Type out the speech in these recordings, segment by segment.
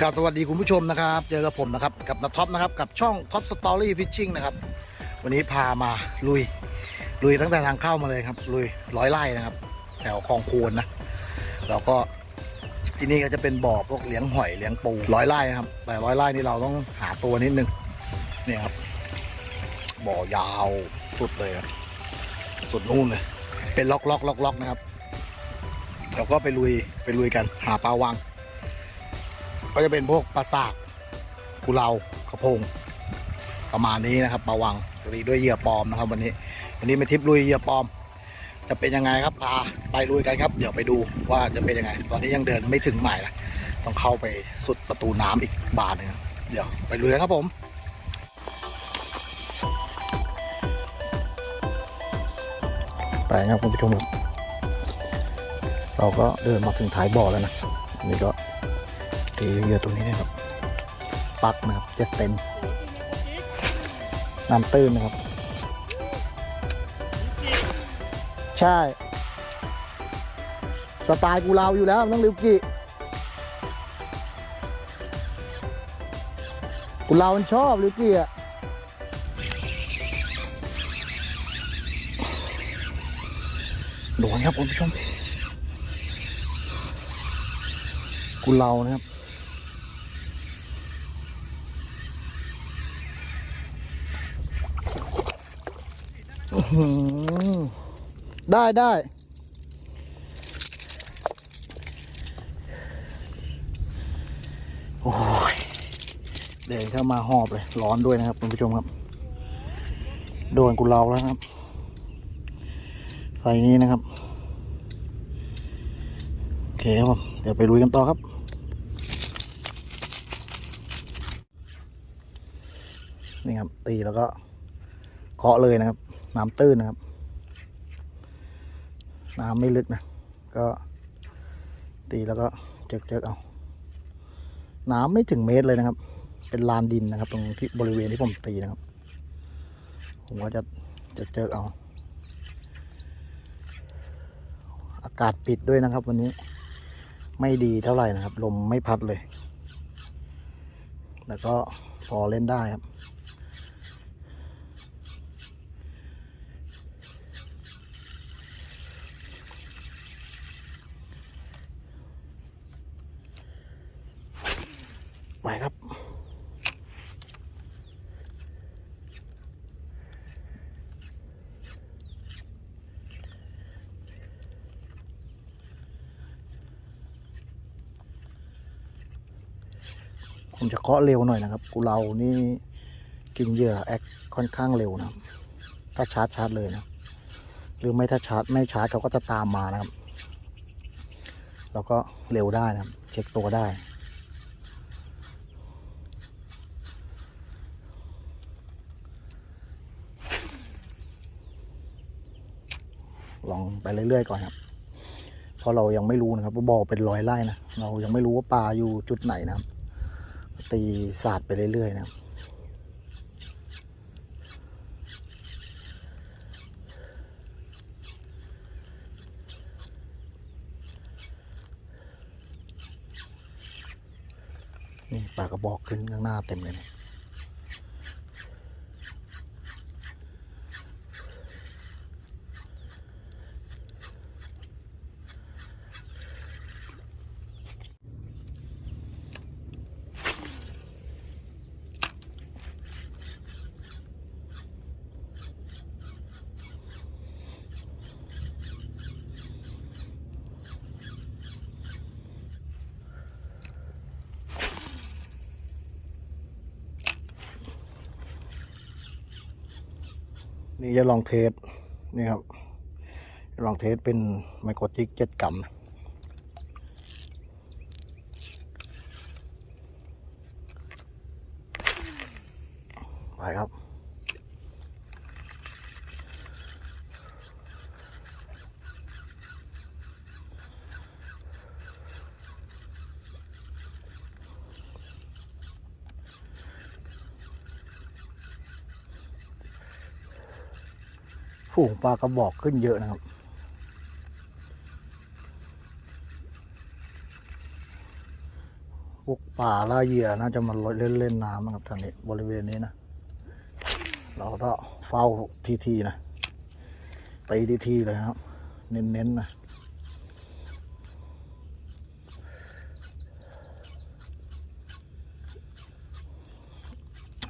กราบสวัสดีคุณผู้ชมนะครับ เจอกับผมนะครับ กับนัทท็อปนะครับ กับช่องท็อปสตอรี่ฟิชชิ่งนะครับ วันนี้พามาลุย ลุยตั้งแต่ทางเข้ามาเลยครับ ลุยร้อยไร่นะครับ แถวคลองโคนนะ แล้วก็ที่นี่ก็จะเป็นบ่อพวกเลี้ยงหอยเลี้ยงปูร้อยไร่นะครับ แต่ร้อยไร่นี่เราต้องหาตัวนิดนึงเนี่ยครับ บ่อยาวสุดเลยครับสุดนู่นเลย เป็นล็อกล็อกล็อกล็อกนะครับ เราก็ไปลุยไปลุยกันหาปลาวัง ก็จะเป็นพวกปลาสากกุเลากระพง ประมาณนี้นะครับปลาวังตีด้วยเหยื่อปลอมนะครับ วันนี้ วันนี้มาทิปลุยเหยื่อปลอม จะเป็นยังไงครับพาไปลุยกันครับ เดี๋ยวไปดูว่าจะเป็นยังไง ตอนนี้ยังเดินไม่ถึงใหม่นะต้องเข้าไปสุดประตูน้ำอีกบานหนึงเดี๋ยวไปลุยครับผมไปครับคุณผู้ชมครับเราก็เดินมาถึงท้ายบ่อแล้วนะนี่ก็ ตีเหยื่อตัวนี้นะครับปักนะครับเจ็ดเต็มน้ำตื้นนะครับ ใช่ สไตล์กูเราอยู่แล้วนต้องริวกิกูเรามันชอบริวกิอะโดนครับคุณผู้ชม กูเรานะครับ อื้อหือ ได้ได้โอ้ยเดินเข้ามาหอบเลย ร้อนด้วยนะครับคุณผู้ชมครับ โดนกูเราแล้วครับ ใส่นี้นะครับ โอเคครับผมเดี๋ยวไปลุยกันต่อครับนี่ครับตีแล้วก็เคาะเลยนะครับ น้ำตื้นนะครับ น้ำไม่ลึกนะ ก็ตีแล้วก็เจิกๆเอา น้ำไม่ถึงเมตรเลยนะครับ เป็นลานดินนะครับ ตรงที่บริเวณที่ผมตีนะครับ ผมก็จะจะเจิกเอา อากาศปิดด้วยนะครับ วันนี้ ไม่ดีเท่าไหร่นะครับ ลมไม่พัดเลย แล้วก็พอเล่นได้ครับ ไปครับ ผมจะเคาะเร็วหน่อยนะครับกูเรานี่กินเหยื่อแอคค่อนข้างเร็วนะครับ ถ้าชาร์จชาร์จเลยนะ หรือไม่ถ้าชาร์จไม่ชาร์จเขาก็จะตามมานะครับแล้วก็เร็วได้นะครับ เช็คตัวได้ลองไปเรื่อยๆก่อนครับ เพราะเรายังไม่รู้นะครับว่าบ่อเป็นร้อยไร่นะ เรายังไม่รู้ว่าปลาอยู่จุดไหนนะครับ ตีศาสตร์ไปเรื่อยๆนะครับนี่ปลากระบอกขึ้นข้างหน้าเต็มเลยเนี่ย นี่จะลองเทสนี่ครับลองเทสเป็นไมโครจิกเจ็ดกรัมไปครับ ฝูงปลากระบอกขึ้นเยอะนะครับ พวกป่าล่าเหยื่อน่าจะมาเล่นเล่นน้ำนะครับทางนี้บริเวณนี้นะ เราก็เฝ้าทีทีๆนะตีทีทีๆเลยครับ เน้นๆนะ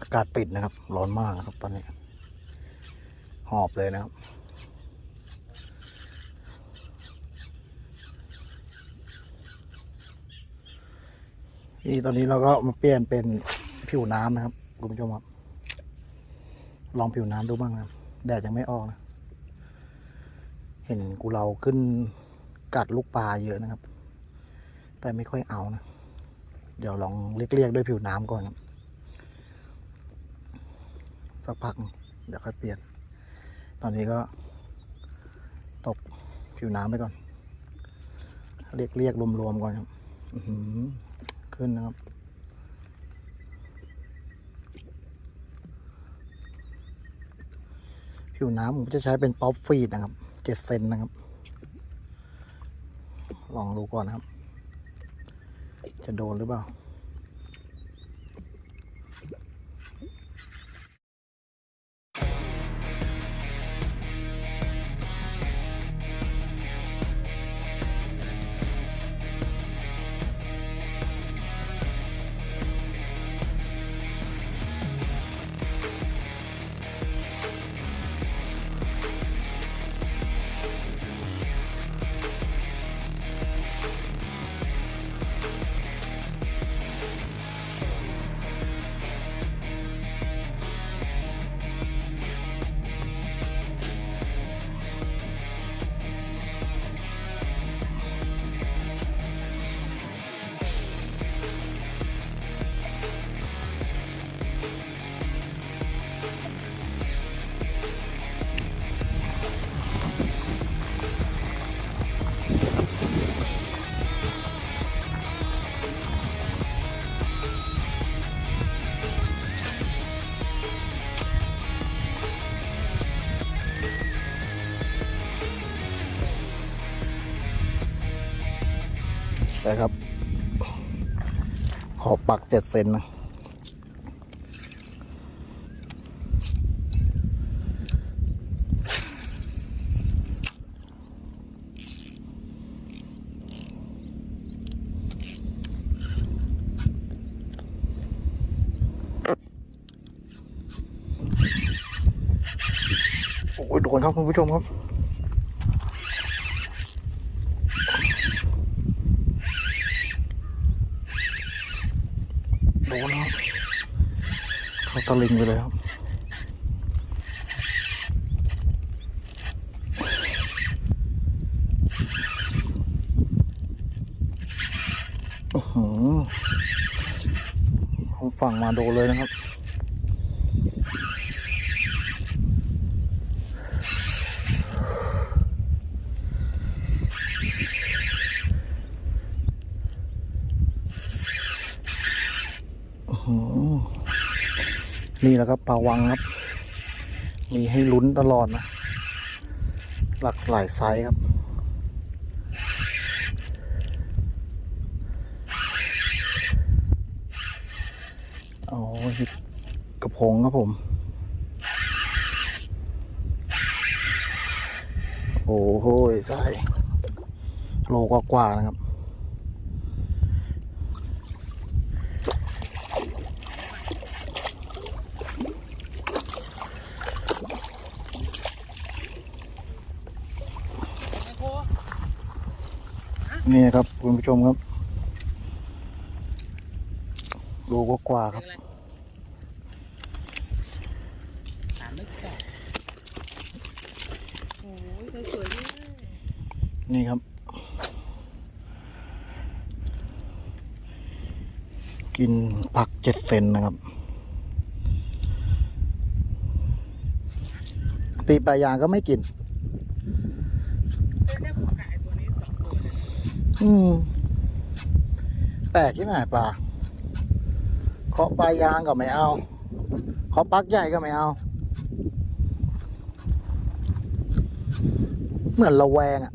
อากาศปิดนะครับ ร้อนมากนะครับตอนนี้ หอบเลยนะครับ นี่ตอนนี้เราก็มาเปลี่ยนเป็นผิวน้ำนะครับคุณผู้ชมครับ ลองผิวน้ำดูบ้างนะแดดยังไม่ออกนะ เห็นกูเราขึ้นกัดลูกปลาเยอะนะครับ แต่ไม่ค่อยเอานะ เดี๋ยวลองเรียกๆด้วยผิวน้ำก่อนครับสักพักเดี๋ยวค่อยเปลี่ยน ตอนนี้ก็ตกผิวน้ำไปก่อน เรียกเรียกรวมๆก่อนครับขึ้นนะครับ ผิวน้ำผมจะใช้เป็นป๊อปฟีดนะครับเจ็ดเซนนะครับ ลองดูก่อนนะครับ จะโดนหรือเปล่า ปักเจ็ดเซนนะโอ้ยโดนครับคุณผู้ชมครับ โดนครับเข้า ตะลิงไปเลยครับอื้อหือผมฝั่งมาโดเลยนะครับ โอืม นี่แหละครับปลาวังครับ มีให้ลุ้นตลอดนะ หลากหลายไซส์ครับอ๋อกระพงครับผม โอ้โหไซส์โลกว่าๆนะครับ นี่ครับคุณผู้ชมครับโลกกว่าครับสามไม่จอดโอ้ยสวยๆนี่ครับ กินผักเจ็ดเซนนะครับ ตีปลายางก็ไม่กินแค่ขอกายตัวนี้สองตัวเนี่ย อืม แปลกที่ไหนปลาเคาะปลายางก็ไม่เอาเคาะปลักใหญ่ก็ไม่เอา เหมือนระแวงอะ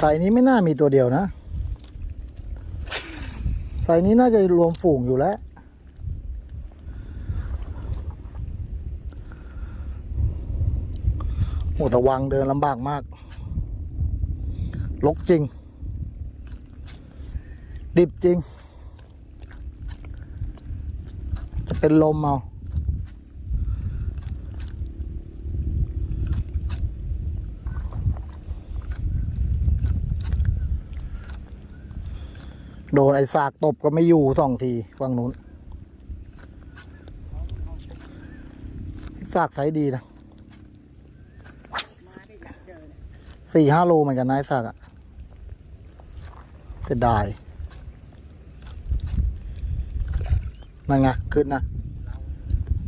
สายนี้ไม่น่ามีตัวเดียวนะ สายนี้น่าจะรวมฝูงอยู่แล้ว โอ้แต่วังเดินลำบากมาก ลกจริง ดิบจริง จะเป็นลมเอา โดนไอ้สากตบก็ไม่อยู่สองทีฝั่งนู้นสากไซส์ดีนะสี่ห้าโลเหมือนกันนะไอ้สากอะเสียดายนั่นไงขึ้นนะ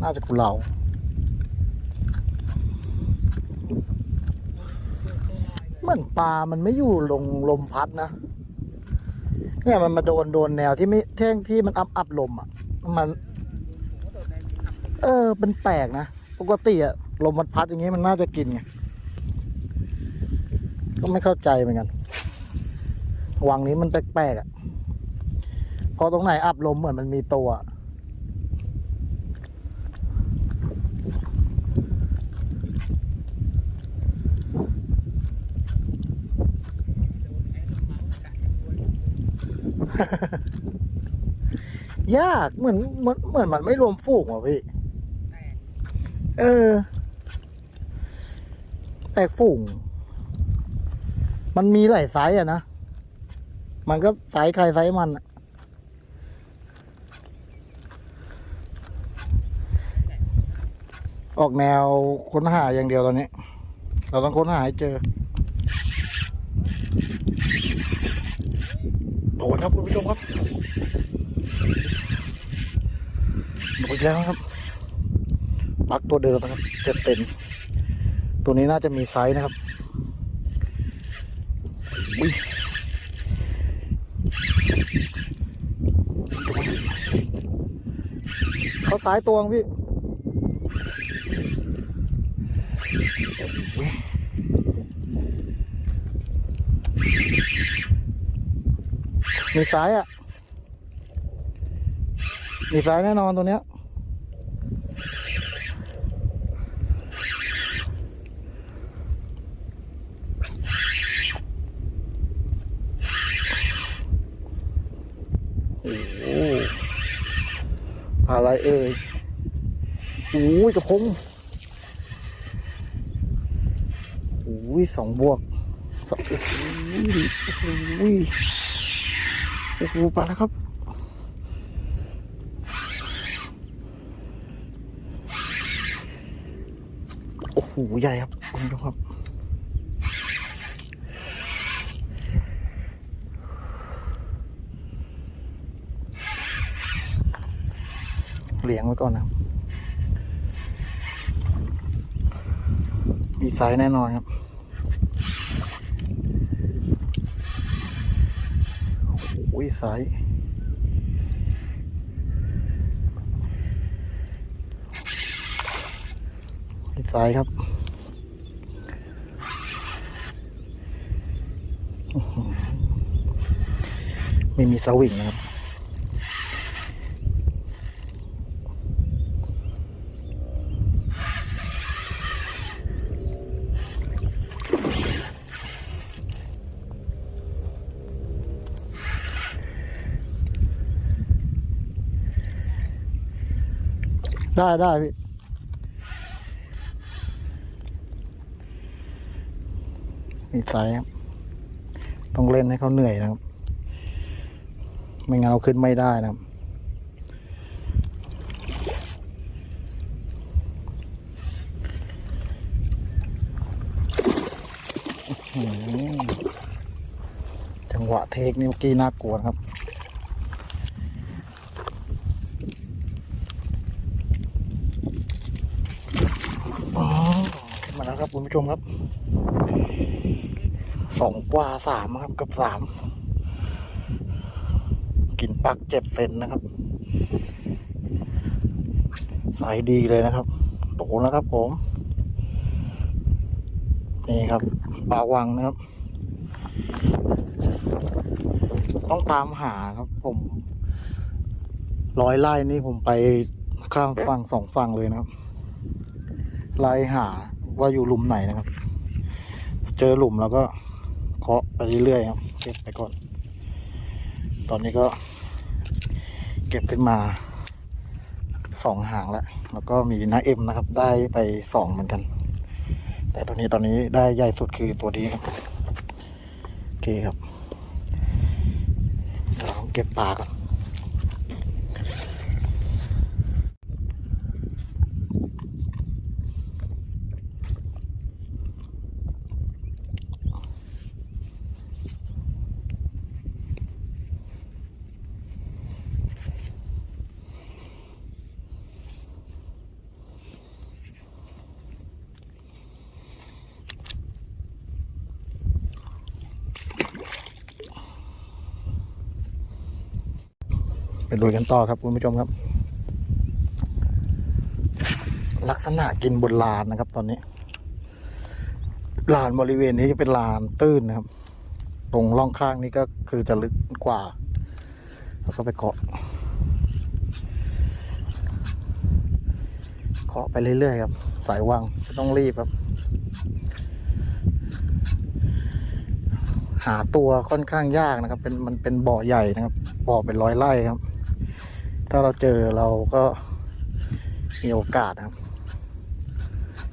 น่าจะกุเหลาเหมือนปลามันไม่อยู่ลงลมพัดนะ เนี่ยมันมาโดนโดนแนวที่ไม่แท่งที่มันอับอับลมอะ มัน เออเป็นแปลกนะปกติอะลมมันพัดอย่างงี้มันน่าจะกินไงก็ไม่เข้าใจเหมือนกันวังนี้มันแปลกๆอะพอตรงไหนอับลมเหมือนมันมีตัว โดนแอนมังกัดตัว ยากเหมือนเหมือนเหมือนมันไม่รวมฝูงว่ะพี่แตกเออ แตกฝูง มันมีหลายไซส์อะนะ มันก็ไซส์ใครไซส์มันอะออกแนวค้นหาอย่างเดียวตอนนี้ เราต้องค้นหาให้เจอ โดนครับคุณผู้ชมครับโดนแล้วครับปักตัวเดิมนะครับจ็ดเซนตัวนี้น่าจะมีไซส์นะครับอุ๊ยเขาซ้ายตวงพี่ มีซ้ายอะ มีซ้ายแน่นอนตัวเนี้ย โอ้โหอะไรเอ่ยโอ้ยกระพงโอ้ยสองบวกสองโอ้โห โอ้โหโอ้โหไปแล้วครับโอ้โหใหญ่ครับคุณผู้ชมครับเลี้ยงไว้ก่อนนะครับ มีไซส์แน่นอนครับ โอ้ยสายสายครับไม่มีสวิงนะครับ ได้ได้พี่มีไซส์ครับ ต้องเล่นให้เขาเหนื่อยนะครับ ไม่งั้นเราขึ้นไม่ได้นะครับ จังหวะเทคนี่เมื่อกี้น่ากลัวครับ อ๋อขึ้นมาแล้ว คุณผู้ชมครับสองกว่าสามครับกับสามกินปักเจ็ดเซนนะครับ สายดีเลยนะครับโตนะครับผม นี่ครับปลาวังนะครับ ต้องตามหาครับผมร้อยไร่นี่ผมไปข้ามฝั่งสองฝั่งเลยนะครับไล่หา ว่าอยู่หลุมไหนนะครับ เจอหลุมแล้วก็เคาะไปเรื่อยๆครับ เก็บไปก่อน ตอนนี้ก็ เก็บขึ้นมาสองหางแล้ว แล้วก็มีน้าเอ็มนะครับ ได้ไปสองเหมือนกัน แต่ตัวนี้ตอนนี้ได้ใหญ่สุดคือตัวนี้ครับ โอเคครับเดี๋ยวเราเก็บปลาก่อน ไปดูกันต่อครับคุณผู้ชมครับ ลักษณะกินบนลานนะครับ ตอนนี้ลานบริเวณนี้จะเป็นลานตื้นนะครับ ตรงร่องข้างนี้ก็คือจะลึกกว่า แล้วก็ไปเคาะเคาะไปเรื่อยๆครับ สายวังไม่ต้องรีบครับ หาตัวค่อนข้างยากนะครับ เป็นมันเป็นบ่อใหญ่นะครับบ่อเป็นร้อยไร่ครับ ถ้าเราเจอเราก็มีโอกาสครับ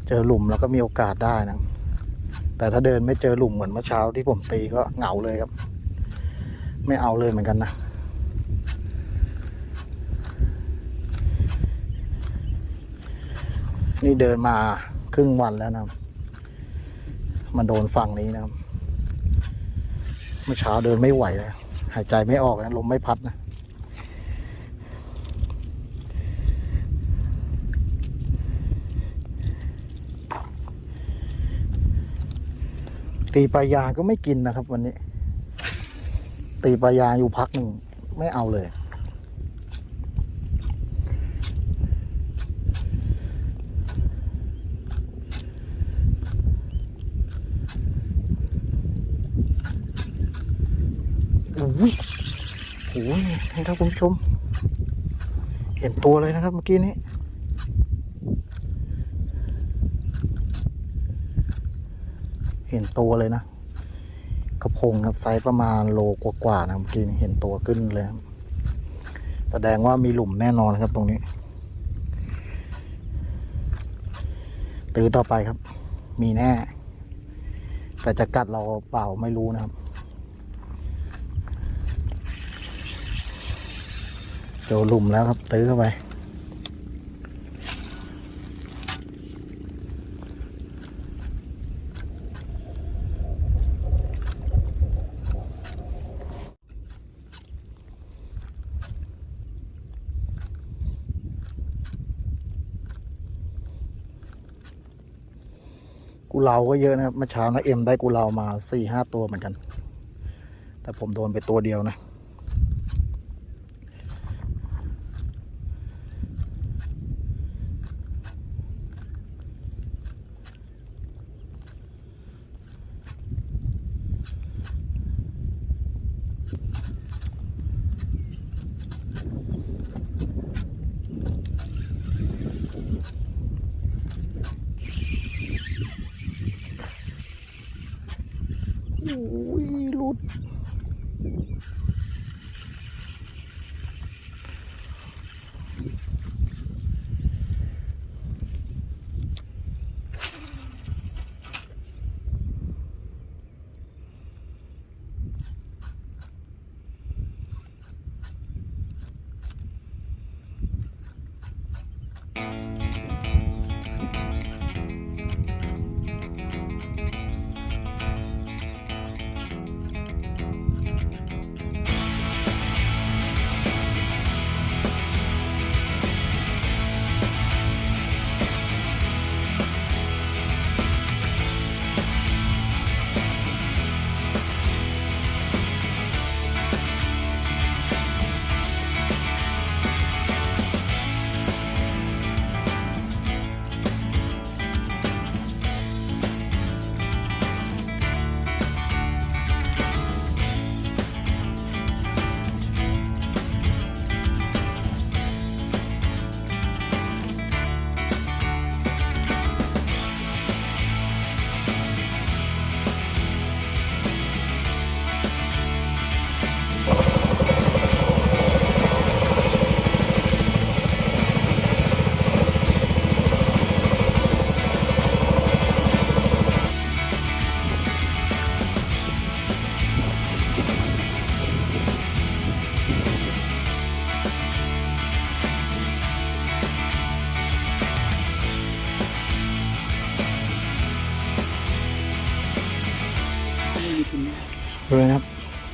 เจอหลุมแล้วก็มีโอกาสได้นะ แต่ถ้าเดินไม่เจอหลุมเหมือนเมื่อเช้าที่ผมตีก็เหงาเลยครับ ไม่เอาเลยเหมือนกันนะ นี่เดินมาครึ่งวันแล้วนะครับมาโดนฝั่งนี้นะครับ เมื่อเช้าเดินไม่ไหวเลยหายใจไม่ออกนะลมไม่พัดนะ ตีปลายางก็ไม่กินนะครับ วันนี้ ตีปลายางอยู่พักหนึ่งไม่เอาเลย อุ้ยโอ้ยนี่ครับคุณผู้ชม เห็นตัวเลยนะครับเมื่อกี้นี้ เห็นตัวเลยนะ กระพงครับไซส์ประมาณโลกว่าๆนะครับเมื่อกี้นี้เห็นตัวขึ้นเลยแสดงว่ามีหลุมแน่นอนครับตรงนี้ ตื้อต่อไปครับ มีแน่ แต่จะกัดเราเปล่าไม่รู้นะครับ เจอหลุมแล้วครับ ตื้อเข้าไป กูเลาก็เยอะนะครับเมื่อเช้านะเอ็มได้กูเลามาสี่ห้าตัวเหมือนกัน แต่ผมโดนไปตัวเดียวนะ อ้ยหลุด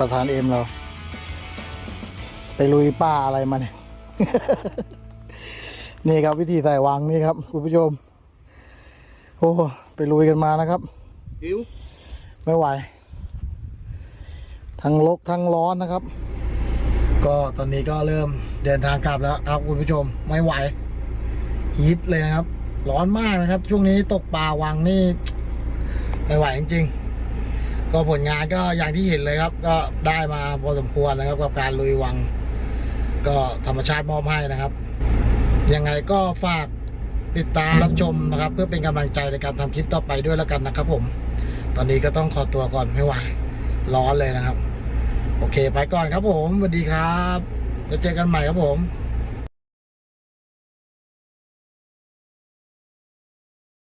ประธานเอ็มเรา ไปลุยป่าอะไรมาเนี่ย นี่ครับวิธีใส่วางนี่ครับคุณผู้ชม โอ้ไปลุยกันมานะครับหิวไม่ไหว ทั้งลกทั้งร้อนนะครับ ก็ตอนนี้ก็เริ่มเดินทางกลับแล้วครับคุณผู้ชมไม่ไหวฮิตเลยนะครับ ร้อนมากนะครับ ช่วงนี้ตกปลาวังนี่ไม่ไหวจริงๆ ก็ผลงานก็อย่างที่เห็นเลยครับ ก็ได้มาพอสมควรนะครับ กับการลุยวัง ก็ธรรมชาติมอบให้นะครับ ยังไงก็ฝากติดตามรับชมนะครับ เพื่อเป็นกำลังใจในการทำคลิปต่อไปด้วยแล้วกันนะครับผม ตอนนี้ก็ต้องขอตัวก่อนไม่ไหวร้อนเลยนะครับ โอเค ไปก่อนครับผมสวัสดีครับจะเจอกันใหม่ครับผม